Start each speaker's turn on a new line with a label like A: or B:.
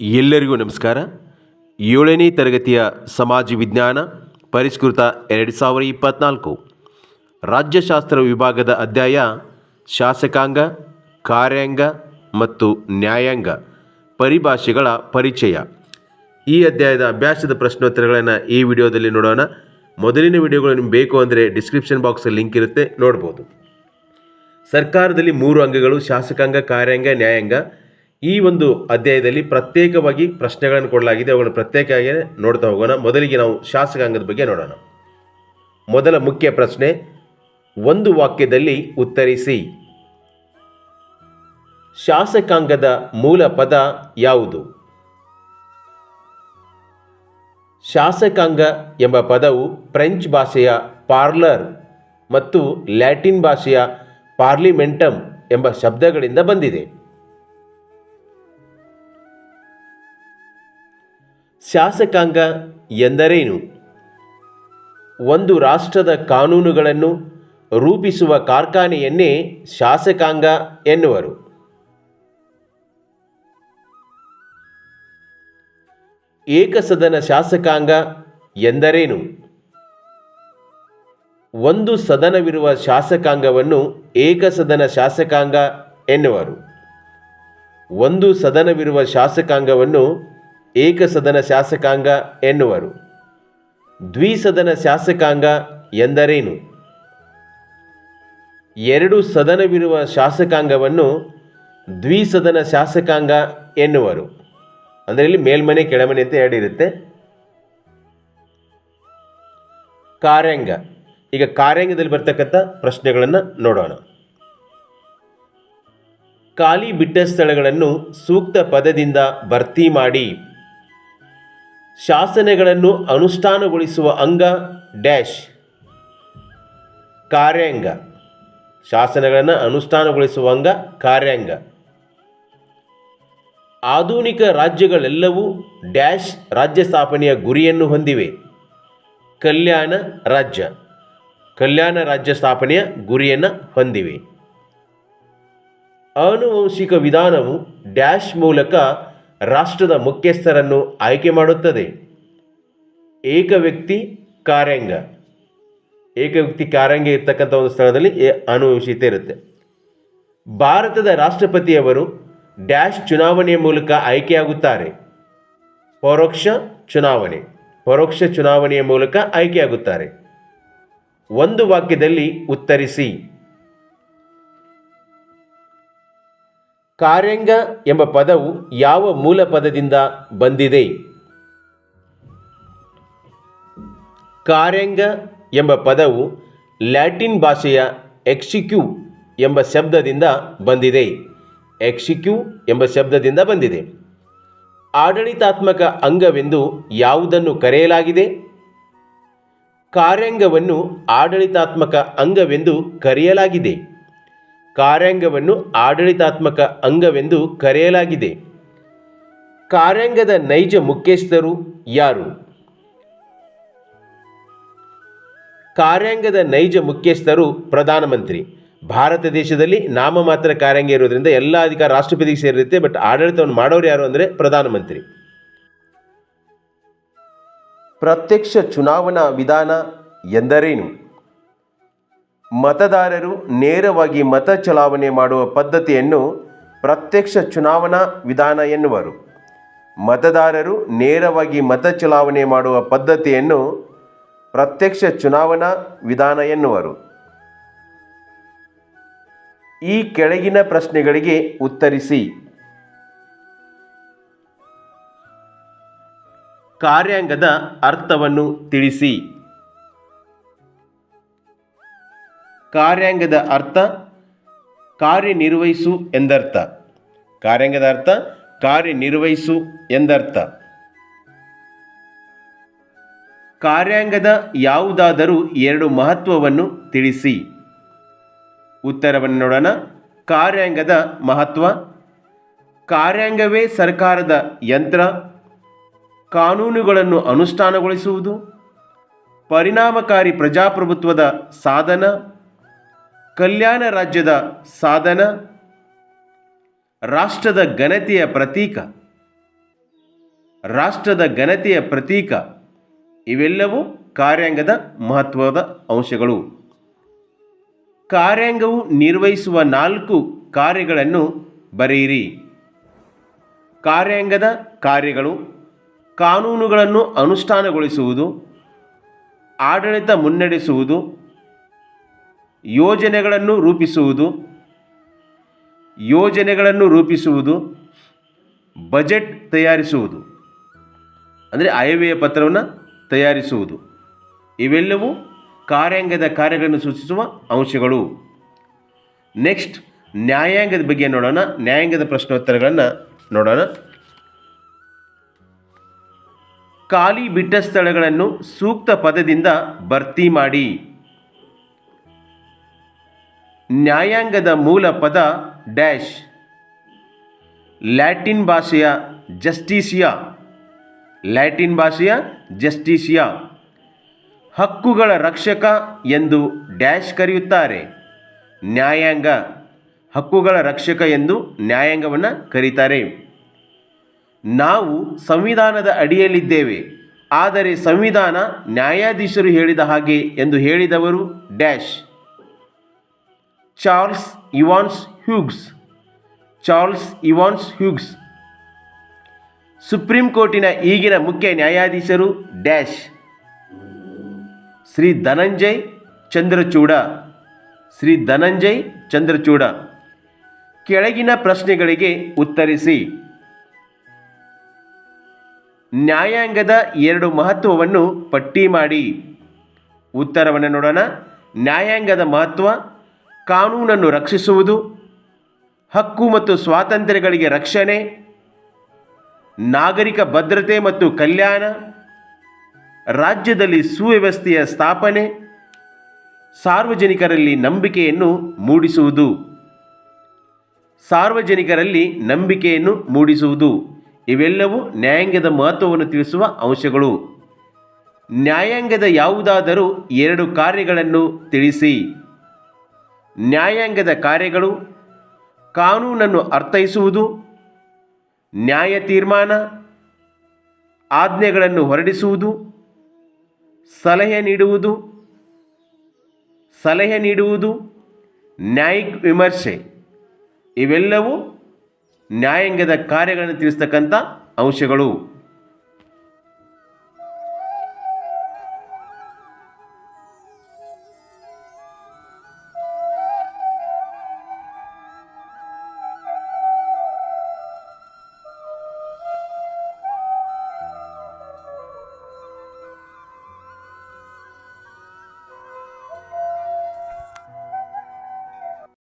A: ಎಲ್ಲರಿಗೂ ನಮಸ್ಕಾರ. ಏಳನೇ ತರಗತಿಯ ಸಮಾಜ ವಿಜ್ಞಾನ ಪರಿಷ್ಕೃತ ಎರಡು ಸಾವಿರ ಇಪ್ಪತ್ತ್ನಾಲ್ಕು ರಾಜ್ಯಶಾಸ್ತ್ರ ವಿಭಾಗದ ಅಧ್ಯಾಯ, ಶಾಸಕಾಂಗ, ಕಾರ್ಯಾಂಗ ಮತ್ತು ನ್ಯಾಯಾಂಗ ಪರಿಭಾಷೆಗಳ ಪರಿಚಯ. ಈ ಅಧ್ಯಾಯದ ಅಭ್ಯಾಸದ ಪ್ರಶ್ನೋತ್ತರಗಳನ್ನು ಈ ವಿಡಿಯೋದಲ್ಲಿ ನೋಡೋಣ. ಮೊದಲಿನ ವಿಡಿಯೋಗಳು ನಿಮ್ಗೆ ಬೇಕು ಅಂದರೆ ಡಿಸ್ಕ್ರಿಪ್ಷನ್ ಬಾಕ್ಸಲ್ಲಿ ಲಿಂಕ್ ಇರುತ್ತೆ, ನೋಡ್ಬೋದು. ಸರ್ಕಾರದಲ್ಲಿ ಮೂರು ಅಂಗಗಳು, ಶಾಸಕಾಂಗ, ಕಾರ್ಯಾಂಗ, ನ್ಯಾಯಾಂಗ. ಈ ಒಂದು ಅಧ್ಯಾಯದಲ್ಲಿ ಪ್ರತ್ಯೇಕವಾಗಿ ಪ್ರಶ್ನೆಗಳನ್ನು ಕೊಡಲಾಗಿದೆ. ಅವುಗಳನ್ನು ಪ್ರತ್ಯೇಕವಾಗಿ ನೋಡ್ತಾ ಹೋಗೋಣ. ಮೊದಲಿಗೆ ನಾವು ಶಾಸಕಾಂಗದ ಬಗ್ಗೆ ನೋಡೋಣ. ಮೊದಲ ಮುಖ್ಯ ಪ್ರಶ್ನೆ, ಒಂದು ವಾಕ್ಯದಲ್ಲಿ ಉತ್ತರಿಸಿ. ಶಾಸಕಾಂಗದ ಮೂಲ ಪದ ಯಾವುದು? ಶಾಸಕಾಂಗ ಎಂಬ ಪದವು ಫ್ರೆಂಚ್ ಭಾಷೆಯ ಪಾರ್ಲರ್ ಮತ್ತು ಲ್ಯಾಟಿನ್ ಭಾಷೆಯ ಪಾರ್ಲಿಮೆಂಟಮ್ ಎಂಬ ಶಬ್ದಗಳಿಂದ ಬಂದಿದೆ. ಶಾಸಕಾಂಗ ಎಂದರೇನು? ಒಂದು ರಾಷ್ಟ್ರದ ಕಾನೂನುಗಳನ್ನು ರೂಪಿಸುವ ಕಾರ್ಖಾನೆಯನ್ನೇ ಶಾಸಕಾಂಗ ಎನ್ನುವರು. ಏಕಸದನ ಶಾಸಕಾಂಗ ಎಂದರೇನು? ಒಂದು ಸದನವಿರುವ ಶಾಸಕಾಂಗವನ್ನು ಏಕಸದನ ಶಾಸಕಾಂಗ ಎನ್ನುವರು. ಒಂದು ಸದನವಿರುವ ಶಾಸಕಾಂಗವನ್ನು ಏಕಸದನ ಶಾಸಕಾಂಗ ಎನ್ನುವರು. ದ್ವಿಸದನ ಶಾಸಕಾಂಗ ಎಂದರೇನು? ಎರಡು ಸದನವಿರುವ ಶಾಸಕಾಂಗವನ್ನು ದ್ವಿಸದನ ಶಾಸಕಾಂಗ ಎನ್ನುವರು. ಅಂದರೆ ಇಲ್ಲಿ ಮೇಲ್ಮನೆ, ಕೆಳಮನೆ ಅಂತ ಎರಡಿರುತ್ತೆ ಕಾರ್ಯಾಂಗ. ಈಗ ಕಾರ್ಯಾಂಗದಲ್ಲಿ ಬರ್ತಕ್ಕಂಥ ಪ್ರಶ್ನೆಗಳನ್ನು ನೋಡೋಣ. ಖಾಲಿ ಬಿಟ್ಟ ಸ್ಥಳಗಳನ್ನು ಸೂಕ್ತ ಪದದಿಂದ ಭರ್ತಿ ಮಾಡಿ ಶಾಸನಗಳನ್ನು ಅನುಷ್ಠಾನಗೊಳಿಸುವ ಅಂಗ ಡ್ಯಾಶ್. ಕಾರ್ಯಾಂಗ. ಶಾಸನಗಳನ್ನು ಅನುಷ್ಠಾನಗೊಳಿಸುವ ಅಂಗ ಕಾರ್ಯಾಂಗ. ಆಧುನಿಕ ರಾಜ್ಯಗಳೆಲ್ಲವೂ ಡ್ಯಾಶ್ ರಾಜ್ಯ ಸ್ಥಾಪನೆಯ ಗುರಿಯನ್ನು ಹೊಂದಿವೆ. ಕಲ್ಯಾಣ ರಾಜ್ಯ. ಕಲ್ಯಾಣ ರಾಜ್ಯ ಸ್ಥಾಪನೆಯ ಗುರಿಯನ್ನು ಹೊಂದಿವೆ. ಆನುವಂಶಿಕ ವಿಧಾನವು ಡ್ಯಾಶ್ ಮೂಲಕ ರಾಷ್ಟ್ರದ ಮುಖ್ಯಸ್ಥರನ್ನು ಆಯ್ಕೆ ಮಾಡುತ್ತದೆ. ಏಕ ವ್ಯಕ್ತಿ ಕಾರ್ಯಾಂಗ ಏಕ ವ್ಯಕ್ತಿ ಕಾರ್ಯಾಂಗ ಇರ್ತಕ್ಕಂಥ ಒಂದು ಸ್ಥಳದಲ್ಲಿ ಏ- ಇರುತ್ತೆ. ಭಾರತದ ರಾಷ್ಟ್ರಪತಿಯವರು ಡ್ಯಾಶ್ ಚುನಾವಣೆಯ ಮೂಲಕ ಆಯ್ಕೆಯಾಗುತ್ತಾರೆ. ಪರೋಕ್ಷ ಚುನಾವಣೆ. ಪರೋಕ್ಷ ಚುನಾವಣೆಯ ಮೂಲಕ ಆಯ್ಕೆಯಾಗುತ್ತಾರೆ. ಒಂದು ವಾಕ್ಯದಲ್ಲಿ ಉತ್ತರಿಸಿ. ಕಾರ್ಯಾಂಗ ಎಂಬ ಪದವು ಯಾವ ಮೂಲ ಪದದಿಂದ ಬಂದಿದೆ? ಕಾರ್ಯಂಗ ಎಂಬ ಪದವು ಲ್ಯಾಟಿನ್ ಭಾಷೆಯ ಎಕ್ಸಿಕ್ಯೂ ಎಂಬ ಶಬ್ದದಿಂದ ಬಂದಿದೆ. ಎಕ್ಸಿಕ್ಯೂ ಎಂಬ ಶಬ್ದದಿಂದ ಬಂದಿದೆ. ಆಡಳಿತಾತ್ಮಕ ಅಂಗವೆಂದು ಯಾವುದನ್ನು ಕರೆಯಲಾಗಿದೆ? ಕಾರ್ಯಂಗವನ್ನು ಆಡಳಿತಾತ್ಮಕ ಅಂಗವೆಂದು ಕರೆಯಲಾಗಿದೆ. ಕಾರ್ಯಾಂಗವನ್ನು ಆಡಳಿತಾತ್ಮಕ ಅಂಗವೆಂದು ಕರೆಯಲಾಗಿದೆ. ಕಾರ್ಯಾಂಗದ ನೈಜ ಮುಖ್ಯಸ್ಥರು ಯಾರು? ಕಾರ್ಯಾಂಗದ ನೈಜ ಮುಖ್ಯಸ್ಥರು ಪ್ರಧಾನಮಂತ್ರಿ ಭಾರತ ದೇಶದಲ್ಲಿ ನಾಮಮಾತ್ರ ಕಾರ್ಯಾಂಗ ಇರೋದ್ರಿಂದ ಎಲ್ಲ ಅಧಿಕಾರ ರಾಷ್ಟ್ರಪತಿಗೆ ಸೇರಿರುತ್ತೆ, ಬಟ್ ಆಡಳಿತವನ್ನು ಮಾಡೋರು ಯಾರು ಅಂದರೆ ಪ್ರಧಾನಮಂತ್ರಿ ಪ್ರತ್ಯಕ್ಷ ಚುನಾವಣಾ ವಿಧಾನ ಎಂದರೇನು? ಮತದಾರರು ನೇರವಾಗಿ ಮತ ಚಲಾವಣೆ ಮಾಡುವ ಪದ್ಧತಿಯನ್ನು ಪ್ರತ್ಯಕ್ಷ ಚುನಾವಣಾ ವಿಧಾನ ಎನ್ನುವರು. ಮತದಾರರು ನೇರವಾಗಿ ಮತ ಚಲಾವಣೆ ಮಾಡುವ ಪದ್ಧತಿಯನ್ನು ಪ್ರತ್ಯಕ್ಷ ಚುನಾವಣಾ ವಿಧಾನ ಎನ್ನುವರು. ಈ ಕೆಳಗಿನ ಪ್ರಶ್ನೆಗಳಿಗೆ ಉತ್ತರಿಸಿ. ಕಾರ್ಯಾಂಗದ ಅರ್ಥವನ್ನು ತಿಳಿಸಿ. ಕಾರ್ಯಾಂಗದ ಅರ್ಥ ಕಾರ್ಯನಿರ್ವಹಿಸು ಎಂದರ್ಥ. ಕಾರ್ಯಾಂಗದ ಅರ್ಥ ಕಾರ್ಯನಿರ್ವಹಿಸು ಎಂದರ್ಥ. ಕಾರ್ಯಾಂಗದ ಯಾವುದಾದರೂ ಎರಡು ಮಹತ್ವವನ್ನು ತಿಳಿಸಿ. ಉತ್ತರವನ್ನು ನೋಡೋಣ. ಕಾರ್ಯಾಂಗದ ಮಹತ್ವ. ಕಾರ್ಯಾಂಗವೇ ಸರ್ಕಾರದ ಯಂತ್ರ. ಕಾನೂನುಗಳನ್ನು ಅನುಷ್ಠಾನಗೊಳಿಸುವುದು. ಪರಿಣಾಮಕಾರಿ ಪ್ರಜಾಪ್ರಭುತ್ವದ ಸಾಧನ. ಕಲ್ಯಾಣ ರಾಜ್ಯದ ಸಾಧನ, ರಾಷ್ಟ್ರದ ಘನತೆಯ ಪ್ರತೀಕ, ರಾಷ್ಟ್ರದ ಘನತೆಯ ಪ್ರತೀಕ, ಇವೆಲ್ಲವೂ ಕಾರ್ಯಾಂಗದ ಮಹತ್ವದ ಅಂಶಗಳು. ಕಾರ್ಯಾಂಗವು ನಿರ್ವಹಿಸುವ ನಾಲ್ಕು ಕಾರ್ಯಗಳನ್ನು ಬರೆಯಿರಿ. ಕಾರ್ಯಾಂಗದ ಕಾರ್ಯಗಳು ಕಾನೂನುಗಳನ್ನು ಅನುಷ್ಠಾನಗೊಳಿಸುವುದು, ಆಡಳಿತ ಮುನ್ನಡೆಸುವುದು ಯೋಜನೆಗಳನ್ನು ರೂಪಿಸುವುದು ಯೋಜನೆಗಳನ್ನು ರೂಪಿಸುವುದು, ಬಜೆಟ್ ತಯಾರಿಸುವುದು, ಅಂದರೆ ಆಯವ್ಯಯ ಪತ್ರವನ್ನು ತಯಾರಿಸುವುದು. ಇವೆಲ್ಲವೂ ಕಾರ್ಯಾಂಗದ ಕಾರ್ಯಗಳನ್ನು ಸೂಚಿಸುವ ಅಂಶಗಳು. ನೆಕ್ಸ್ಟ್ ನ್ಯಾಯಾಂಗದ ಬಗ್ಗೆ ನೋಡೋಣ. ನ್ಯಾಯಾಂಗದ ಪ್ರಶ್ನೋತ್ತರಗಳನ್ನು ನೋಡೋಣ. ಖಾಲಿ ಬಿಟ್ಟ ಸ್ಥಳಗಳನ್ನು ಸೂಕ್ತ ಪದದಿಂದ ಭರ್ತಿ ಮಾಡಿ. ನ್ಯಾಯಾಂಗದ ಮೂಲ ಪದ ಡ್ಯಾಶ್. ಲ್ಯಾಟಿನ್ ಭಾಷೆಯ ಜಸ್ಟಿಸಿಯಾ. ಲ್ಯಾಟಿನ್ ಭಾಷೆಯ ಜಸ್ಟಿಸಿಯಾ. ಹಕ್ಕುಗಳ ರಕ್ಷಕ ಎಂದು ಡ್ಯಾಶ್ ಕರೆಯುತ್ತಾರೆ. ನ್ಯಾಯಾಂಗ, ಹಕ್ಕುಗಳ ರಕ್ಷಕ ಎಂದು ನ್ಯಾಯಾಂಗವನ್ನು ಕರೀತಾರೆ. ನಾವು ಸಂವಿಧಾನದ ಅಡಿಯಲ್ಲಿದ್ದೇವೆ, ಆದರೆ ಸಂವಿಧಾನ ನ್ಯಾಯಾಧೀಶರು ಹೇಳಿದ ಹಾಗೆ ಎಂದು ಹೇಳಿದವರು dash. Charles Evans Hughes. Charles Evans Hughes. Supreme ಕೋರ್ಟಿನ ಈಗಿನ ಮುಖ್ಯ ನ್ಯಾಯಾಧೀಶರು ಡ್ಯಾಶ್. ಶ್ರೀ ಧನಂಜಯ್ ಚಂದ್ರಚೂಡ. ಶ್ರೀ ಧನಂಜಯ್ ಚಂದ್ರಚೂಡ. ಕೆಳಗಿನ ಪ್ರಶ್ನೆಗಳಿಗೆ ಉತ್ತರಿಸಿ. ನ್ಯಾಯಾಂಗದ ಎರಡು ಮಹತ್ವವನ್ನು ಪಟ್ಟಿ ಮಾಡಿ. ಉತ್ತರವನ್ನು ನೋಡೋಣ. ನ್ಯಾಯಾಂಗದ ಮಹತ್ವ ಕಾನೂನನ್ನು ರಕ್ಷಿಸುವುದು, ಹಕ್ಕು ಮತ್ತು ಸ್ವಾತಂತ್ರ್ಯಗಳಿಗೆ ರಕ್ಷಣೆ, ನಾಗರಿಕ ಭದ್ರತೆ ಮತ್ತು ಕಲ್ಯಾಣ, ರಾಜ್ಯದಲ್ಲಿ ಸುವ್ಯವಸ್ಥೆಯ ಸ್ಥಾಪನೆ, ಸಾರ್ವಜನಿಕರಲ್ಲಿ ನಂಬಿಕೆಯನ್ನು ಮೂಡಿಸುವುದು. ಸಾರ್ವಜನಿಕರಲ್ಲಿ ನಂಬಿಕೆಯನ್ನು ಮೂಡಿಸುವುದು. ಇವೆಲ್ಲವೂ ನ್ಯಾಯಾಂಗದ ಮಹತ್ವವನ್ನು ತಿಳಿಸುವ ಅಂಶಗಳು. ನ್ಯಾಯಾಂಗದ ಯಾವುದಾದರೂ ಎರಡು ಕಾರ್ಯಗಳನ್ನು ತಿಳಿಸಿ. ನ್ಯಾಯಾಂಗದ ಕಾರ್ಯಗಳು, ಕಾನೂನನ್ನು ಅರ್ಥೈಸುವುದು, ನ್ಯಾಯ ತೀರ್ಮಾನ, ಆಜ್ಞೆಗಳನ್ನು ಹೊರಡಿಸುವುದು, ಸಲಹೆ ನೀಡುವುದು ಸಲಹೆ ನೀಡುವುದು, ನ್ಯಾಯಿಕ ವಿಮರ್ಶೆ, ಇವೆಲ್ಲವೂ ನ್ಯಾಯಾಂಗದ ಕಾರ್ಯಗಳನ್ನು ತಿಳಿಸ್ತಕ್ಕಂಥ ಅಂಶಗಳು.